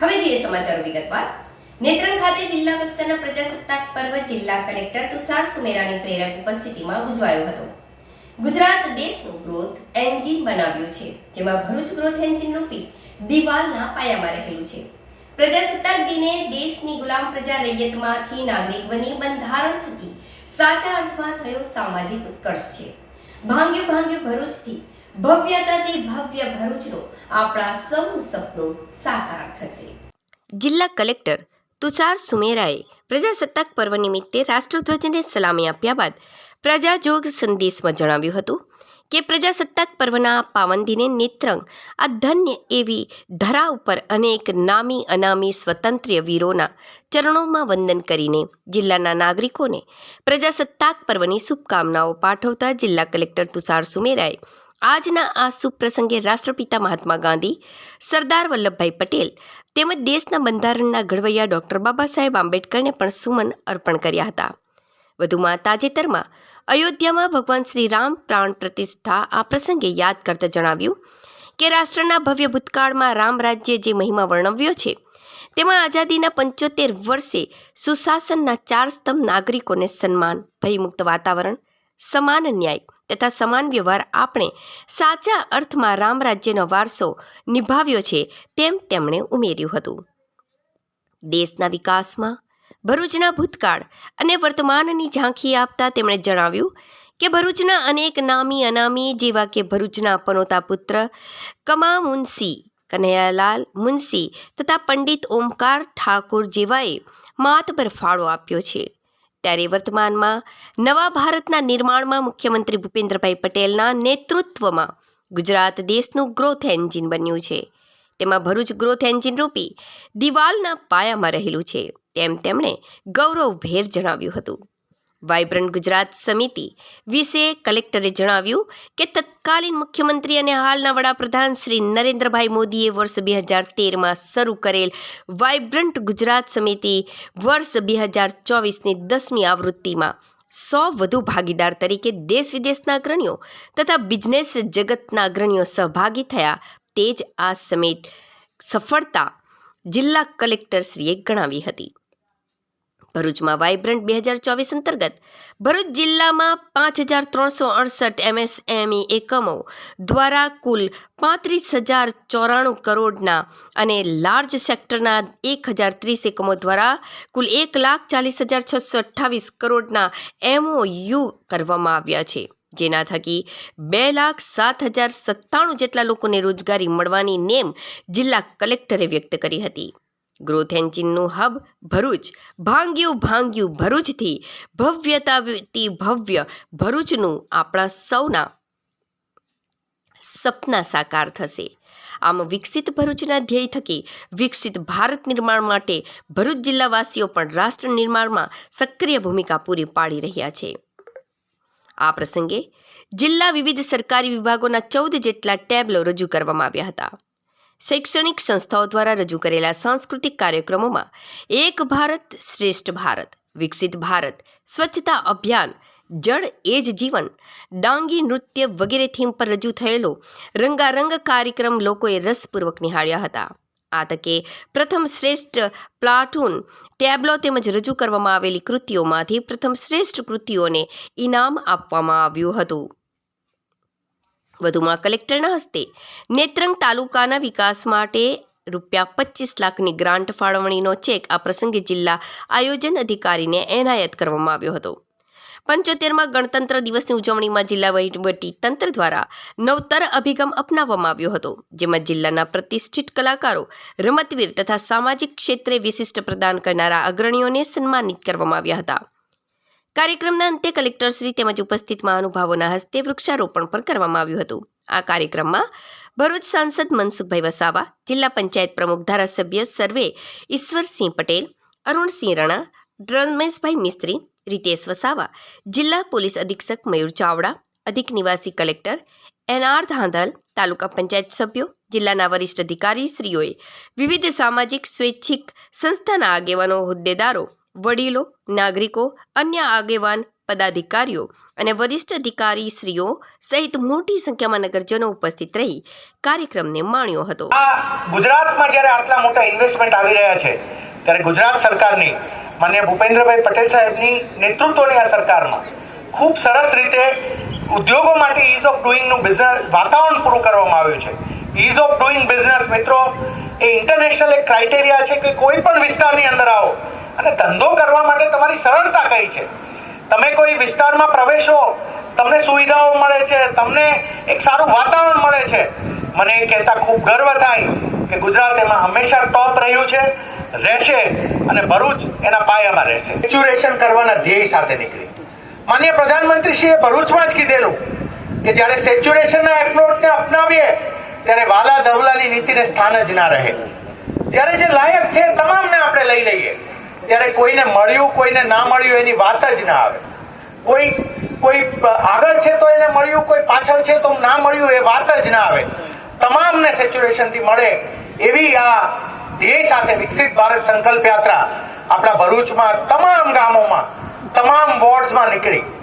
હવે જોઈએ સમાચાર વિગતવાર. નેત્રંગ ખાતે જિલ્લા કક્ષાના પ્રજાસત્તાક પર્વ જિલ્લા કલેક્ટર તુષાર સુમેરાની પ્રેરક ઉપસ્થિતિમાં ઉજવાયો હતો. ગુજરાત દેશનું ગ્રોથ એન્જિન બનાવ્યું છે, જેમાં ભરૂચ ગ્રોથ એન્જિન રૂપી દિવાલના પાયામાં રહેલું છે. પ્રજાસત્તાક દિને દેશની ગુલામ પ્રજા રૈયતમાંથી નાગરિક બની બંધારણ થકી સાચા અર્થમાં થયો સામાજિક ઉત્કર્ષ છે. ભાંગ્યું ભાંગ્યું ભરૂચથી ભવ્યતાથી ભવ્ય ભરૂચનું આપણા સૌ સપનું સાકાર થશે. જિલ્લા કલેક્ટર તુષાર સુમેરાએ પ્રજાસત્તાક પર્વ નિમિત્તે રાષ્ટ્રધ્વજને સલામી આપ્યા બાદ પ્રજાજોગ સંદેશમાં જણાવ્યું હતું કે પ્રજાસત્તાક પર્વના પાવન દિને નેત્રંગ આ ધન્ય એવી ધરા ઉપર અનેક નામી અનામી સ્વતંત્ર્ય વીરોના ચરણોમાં વંદન કરીને જિલ્લાના નાગરિકોને પ્રજાસત્તાક પર્વની શુભકામનાઓ પાઠવતા જિલ્લા કલેક્ટર તુષાર સુમેરાએ આજના આ શુભ પ્રસંગે રાષ્ટ્રપિતા મહાત્મા ગાંધી, સરદાર વલ્લભભાઈ પટેલ તેમજ દેશના બંધારણના ઘડવૈયા ડૉક્ટર બાબા સાહેબ આંબેડકરને પણ સુમન અર્પણ કર્યા હતા. વધુમાં તાજેતરમાં અયોધ્યામાં ભગવાન શ્રી રામ પ્રાણ પ્રતિષ્ઠા આ પ્રસંગે યાદ કરતા જણાવ્યું કે રાષ્ટ્રના ભવ્ય ભૂતકાળમાં રામ રાજ્ય જે મહિમા વર્ણવ્યો છે, તેમાં આઝાદીના પંચોતેર વર્ષે સુશાસનના ચાર સ્તંભ નાગરિકોને સન્માન, ભયમુક્ત વાતાવરણ સમાન ન્યાય તથા સમાન વ્યવહાર આપણે સાચા અર્થમાં રામ રાજ્યનો વારસો નિભાવ્યો છે તેમ તેમણે ઉમેર્યું હતું. દેશના વિકાસમાં, ભરૂચના ભૂતકાળ અને વર્તમાનની ઝાંખી આપતા તેમણે જણાવ્યું કે ભરૂચના અનેક નામી અનામી જેવા કે ભરૂચના પનોતા પુત્ર કમા મુનસી કનૈયાલાલ મુનસી તથા પંડિત ઓમકાર ઠાકુર જેવાએ માતબર ફાળો આપ્યો છે. ત્યારે વર્તમાનમાં નવા ભારતના નિર્માણમાં મુખ્યમંત્રી ભૂપેન્દ્રભાઈ પટેલના નેતૃત્વમાં ગુજરાત દેશનું ગ્રોથ એન્જિન બન્યું છે. તેમાં ભરૂચ ગ્રોથ એન્જિન રૂપી દિવાલના પાયામાં રહેલું છે. તેમ તેમણે ગૌરવભેર જણાવ્યું હતું. વાઇબ્રન્ટ ગુજરાત સમિતિ વિશે કલેક્ટરે જણાવ્યું કે તત્કાલીન મુખ્યમંત્રી અને હાલના વડાપ્રધાન શ્રી નરેન્દ્રભાઈ મોદીએ વર્ષ બે હજાર તેરમાં શરૂ કરેલ વાઇબ્રન્ટ ગુજરાત સમિતિ વર્ષ બે હજાર ચોવીસની દસમી આવૃત્તિમાં સો વધુ ભાગીદાર તરીકે દેશ વિદેશના અગ્રણીઓ તથા બિઝનેસ જગતના અગ્રણીઓ સહભાગી થયા. તે જ આ સમિટ સફળતા જિલ્લા કલેક્ટરશ્રીએ ગણાવી હતી. ભરૂચમાં વાઇબ્રન્ટ બે હજાર ચોવીસ અંતર્ગત ભરૂચ જિલ્લામાં પાંચ હજાર ત્રણસો અડસઠ એમએસએમઈ એકમો દ્વારા કુલ પાંત્રીસ હજાર ચોરાણું કરોડના અને લાર્જ સેક્ટરના એક હજાર ત્રીસ એકમો દ્વારા કુલ એક લાખ ચાલીસ હજાર છસો અઠ્ઠાવીસ કરોડના એમઓયુ કરવામાં આવ્યા છે, જેના થકી બે લાખ સાત હજાર સત્તાણું જેટલા લોકોને રોજગારી મળવાની નેમ જિલ્લા કલેક્ટરે વ્યક્ત કરી હતી. ગ્રોથ એન્જિનનું હબ ભરૂચ. ભાંગ્યું ભાંગ્યું ભરૂચથી. ભવ્યતાથી ભવ્ય ભરૂચનું આપણા સૌના સપના સાકાર થશે. આમ વિકસિત ભરૂચના ધ્યેય થકી વિકસિત ભારત નિર્માણ માટે ભરૂચ જિલ્લાવાસીઓ પણ રાષ્ટ્ર નિર્માણમાં સક્રિય ભૂમિકા પૂરી પાડી રહ્યા છે. આ પ્રસંગે જિલ્લા વિવિધ સરકારી વિભાગોના ચૌદ જેટલા ટેબલો રજૂ કરવામાં આવ્યા હતા. શૈક્ષણિક સંસ્થાઓ દ્વારા રજૂ કરેલા સાંસ્કૃતિક કાર્યક્રમોમાં એક ભારત શ્રેષ્ઠ ભારત, વિકસિત ભારત, સ્વચ્છતા અભિયાન, જળ એ જ જીવન, ડાંગી નૃત્ય વગેરે થીમ પર રજૂ થયેલો રંગારંગ કાર્યક્રમ લોકોએ રસપૂર્વક નિહાળ્યા હતા. આ તકે પ્રથમ શ્રેષ્ઠ પ્લાટૂન ટેબ્લો તેમજ રજૂ કરવામાં આવેલી કૃતિઓમાંથી પ્રથમ શ્રેષ્ઠ કૃતિઓને ઇનામ આપવામાં આવ્યું હતું. વધુમાં કલેક્ટરના હસ્તે નેત્રંગ તાલુકાના વિકાસ માટે રૂપિયા પચીસ લાખની ગ્રાન્ટ ફાળવણીનો ચેક આ પ્રસંગે જિલ્લા આયોજન અધિકારીને એનાયત કરવામાં આવ્યો હતો. પંચોતેરમાં ગણતંત્ર દિવસની ઉજવણીમાં જિલ્લા વહીવટી તંત્ર દ્વારા નવતર અભિગમ અપનાવવામાં આવ્યો હતો, જેમાં જિલ્લાના પ્રતિષ્ઠિત કલાકારો, રમતવીર તથા સામાજિક ક્ષેત્રે વિશિષ્ટ પ્રદાન કરનારા અગ્રણીઓને સન્માનિત કરવામાં આવ્યા હતા. કાર્યક્રમના અંતે કલેક્ટરશ્રી તેમજ ઉપસ્થિત મહાનુભાવોના હસ્તે વૃક્ષારોપણ પણ કરવામાં આવ્યું હતું. આ કાર્યક્રમમાં ભરૂચ સાંસદ મનસુખભાઈ વસાવા, જિલ્લા પંચાયત પ્રમુખ ધારાસભ્ય સર્વે ઈશ્વરસિંહ પટેલ, અરુણસિંહ રણા રમેશભાઈ મિસ્ત્રી, રીતેશ વસાવા, જિલ્લા પોલીસ અધિક્ષક મયુર ચાવડા, અધિક નિવાસી કલેક્ટર એનઆર ધાંધલ, તાલુકા પંચાયત સભ્યો, જિલ્લાના વરિષ્ઠ અધિકારીશ્રીઓએ વિવિધ સામાજિક, સ્વૈચ્છિક સંસ્થાના આગેવાનો, હોદ્દેદારો વડીલો, નાગરિકો, અન્ય આગેવાન, પદાધિકારીઓ અને વરિષ્ઠ અધિકારી શ્રીઓ સહિત મોટી સંખ્યામાં નગરજનો ઉપસ્થિત રહી કાર્યક્રમને માણ્યો હતો. ગુજરાતમાં જ્યારે આટલા મોટા ઇન્વેસ્ટમેન્ટ આવી રહ્યા છે, ત્યારે ગુજરાત સરકારની, માન્ય ભૂપેન્દ્રભાઈ પટેલ સાહેબની નેતૃત્વની આ સરકારમાં ખૂબ સરસ રીતે ઉદ્યોગો માટે ઇઝ ઓફ ડુઈંગનું બિઝનેસ વાતાવરણ પૂરું કરવામાં આવ્યું છે. ઇઝ ઓફ ડુઈંગ બિઝનેસ મિત્રો, એ ઇન્ટરનેશનલ એક ક્રાઇટેરિયા છે કે કોઈ પણ વિસ્તારની અંદર આવો. અને ધંધો કરવા માટે તમારી સરળતા કઈ છે? તમે કોઈ વિસ્તારમાં પ્રવેશો, તમને સુવિધાઓ મળે છે, તમને એક સારું વાતાવરણ મળે છે. મને એ કહેતા ખૂબ ગર્વ થાય કે ગુજરાત એમાં હંમેશા ટોપ રહ્યું છે, રહેશે અને ભરૂચ એના પાયામાં રહેશે. સેચ્યુરેશન કરવાના ધ્યેય સાથે નીકળી. માન્ય પ્રધાનમંત્રીશ્રીએ ભરૂચમાં જ કીધેલું કે જ્યારે સેચ્યુરેશનના એપ્રોચને અપનાવીએ, ત્યારે વાલા ધવલાની નીતિને સ્થાન જ ના રહે. જ્યારે જે લાયક છે તમામને આપણે લઈ લઈએ. ત્યારે કોઈને મળ્યું, કોઈને ના મળ્યું એની વાત જ ના આવે. કોઈ કોઈ આગળ છે તો એને મળ્યું, કોઈ પાછળ છે તો ના મળ્યું એ વાત જ ના આવે. તમામને સેચ્યુરેશનથી મળે એવી આ ધ્યેય સાથે વિકસિત ભારત સંકલ્પ યાત્રા આપણા ભરૂચમાં તમામ ગામોમાં, તમામ વોર્ડ્સમાં નીકળી.